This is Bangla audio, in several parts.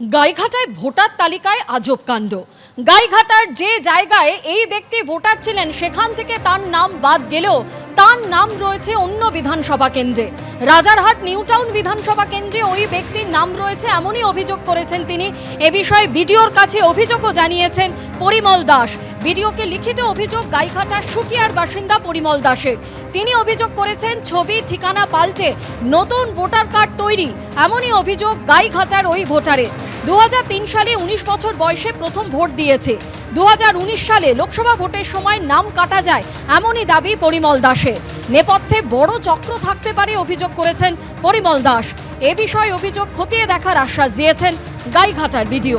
গাইঘাটায় ভোটার তালিকায় আজব কাণ্ড। গাইঘাটার যে জায়গায় এই ব্যক্তি ভোটার ছিলেন, সেখান থেকে তার নাম বাদ গেলেও তার নাম রয়েছে অন্য বিধানসভা কেন্দ্রে। রাজারহাট নিউটাউন বিধানসভা কেন্দ্রে ওই ব্যক্তির নাম রয়েছে এমনই অভিযোগ করেছেন তিনি। এ বিষয়ে বিডিওর কাছে অভিযোগও জানিয়েছেন পরিমল দাস। বিডিওকে লিখিত অভিযোগ গাইঘাটার সুটিয়ার বাসিন্দা পরিমল দাসের। তিনি অভিযোগ করেছেন, ছবি, ঠিকানা পাল্টে নতুন ভোটার কার্ড তৈরি, এমনই অভিযোগ গাইঘাটার ওই ভোটারের। দুহাজার তিন সালে উনিশ বছর বয়সে প্রথম ভোট দিয়েছে। দু হাজার উনিশ সালে লোকসভা ভোটের সময় নাম কাটা যায় এমনই দাবি পরিমল দাসের। নেপথ্যে বড় চক্র থাকতে পারে অভিযোগ করেছেন পরিমল দাস। এ বিষয়ে অভিযোগ খতিয়ে দেখার আশ্বাস দিয়েছেন গাইঘাটার বিডিও।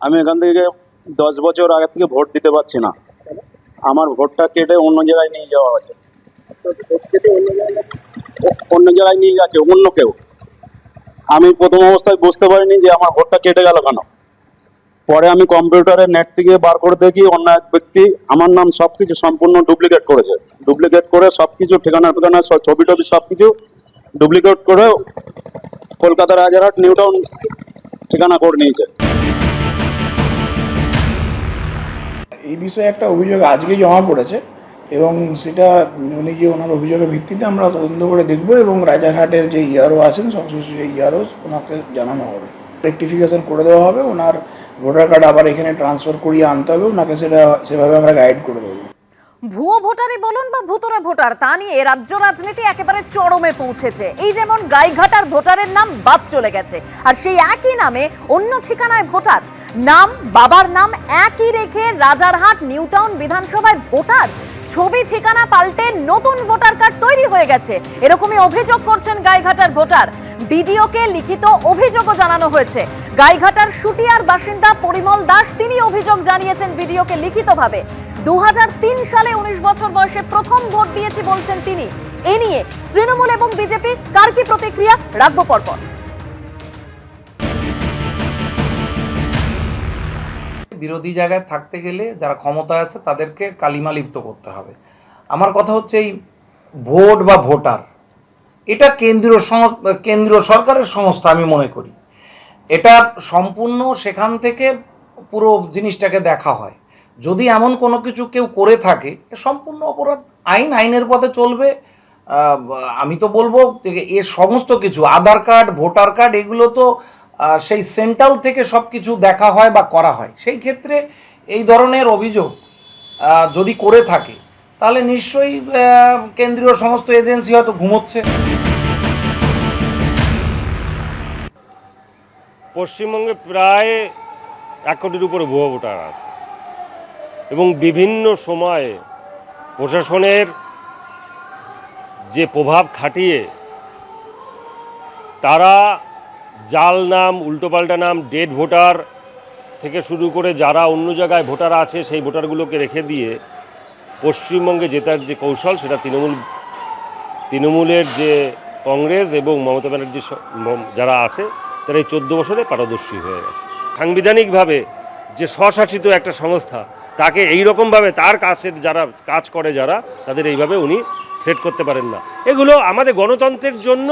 আমি এখান থেকে দশ বছর আগে থেকে ভোট দিতে পারছি না। আমার ভোটটা কেটে অন্য জায়গায় নিয়ে যাওয়া ও- অন্য জায়গায় নিয়ে গেছে, অন্য কেউ। আমি প্রথম অবস্থায় বুঝতে পারিনি যে আমার ভোটটা কেটে গেল কেন। পরে আমি কম্পিউটারে নেট থেকে বার করে দেখি অন্য এক ব্যক্তি আমার নাম সব কিছু সম্পূর্ণ ডুপ্লিকেট করেছে। ডুপ্লিকেট করে সব কিছু ঠিকানা ঠিকানা ছবি টবি সব কিছু ডুপ্লিকেট করে কলকাতা রাজারহাট নিউ টাউন ঠিকানা করে নিয়েছে। এই বিষয়ে একটা অভিযোগ আজকে জমা পড়েছে। এবং সেটা উনি যে ওনার অভিযোগের ভিত্তিতে আমরা তদন্ত করে দেখব এবং রাজারহাটের যে ইয়ারও আছেন, সংশ্লিষ্ট যে ইয়ারও ওনাকে জানানো হবে। রেকটিফিকেশন করে দেওয়া হবে, ওনার ভোটার কার্ড আবার এখানে ট্রান্সফার করিয়ে আনতে হবে, ওনাকে সেটা সেভাবে আমরা গাইড করে দেবো। ভুয়ো ভোটারই বলুন বা ভুতুরে ভোটার, তা নিয়ে রাজ্য রাজনীতি একেবারে চরমে পৌঁছেছে। এই যেমন গাইঘাটার ভোটারের নাম বাদ চলে গেছে, আর সেই একই নামে অন্য ঠিকানায় ভোটার নাম, বাবার নাম একই রেখে রাজারহাট, নিউটাউন বিধানসভায় ভোটার। ছবি, ঠিকানা পাল্টে নতুন ভোটার কার্ড তৈরি হয়ে গেছে। এরকমই অভিযোগ করছেন গাইঘাটার ভোটার। বিডিওকে লিখিত অভিযোগও জানানো হয়েছে। গাইঘাটার সুটিয়ার বাসিন্দা পরিমল দাস তিনি অভিযোগ জানিয়েছেন বিডিওকে লিখিতভাবে। দু হাজার তিন সালে উনিশ বছর বয়সে প্রথম ভোট দিয়েছি বলছেন তিনি। এ নিয়ে তৃণমূল এবং বিজেপি কার কি প্রতিক্রিয়া? রাখব পরপর। বিরোধী জায়গায় থাকতে গেলে যারা ক্ষমতায় আছে তাদেরকে কালিমা লিপ্ত করতে হবে। আমার কথা হচ্ছে এই ভোট বা ভোটার, এটা কেন্দ্রীয় কেন্দ্রীয় সরকারের সংস্থা আমি মনে করি। এটা সম্পূর্ণ সেখান থেকে পুরো জিনিসটাকে দেখা হয়। যদি এমন কোনো কিছু কেউ করে থাকে সম্পূর্ণ অপরাধ, আইন, আইনের পথে চলবে। আমি তো বলব এ সমস্ত কিছু, আধার কার্ড, ভোটার কার্ড, এগুলো তো সেই সেন্ট্রাল থেকে সব কিছু দেখা হয় বা করা হয়। সেই ক্ষেত্রে এই ধরনের অভিযোগ যদি করে থাকে, তাহলে নিশ্চয়ই কেন্দ্রীয় সমস্ত এজেন্সি হয়তো ঘুমোচ্ছে। পশ্চিমবঙ্গে প্রায় এক কোটির উপরে ভুয়ো ভোটার আছে এবং বিভিন্ন সময়ে প্রশাসনের যে প্রভাব খাটিয়ে তারা জাল নাম, উল্টোপাল্টা নাম ডেড ভোটার থেকে শুরু করে যারা অন্য জায়গায় ভোটার আছে, সেই ভোটারগুলোকে রেখে দিয়ে পশ্চিমবঙ্গে জেতার যে কৌশল, সেটা তৃণমূল, তৃণমূলের যে কংগ্রেস এবং মমতা ব্যানার্জি যারা আছে, তারা এই চোদ্দ বছরে পারদর্শী হয়ে গেছে। সাংবিধানিকভাবে যে স্বশাসিত একটা সংস্থা, তাকে এই রকমভাবে তার কাছের যারা কাজ করে যারা, তাদের এইভাবে উনি থ্রেট করতে পারেন না। এগুলো আমাদের গণতন্ত্রের জন্য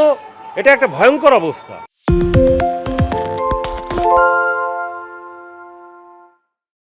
এটা একটা ভয়ঙ্কর অবস্থা। Thank you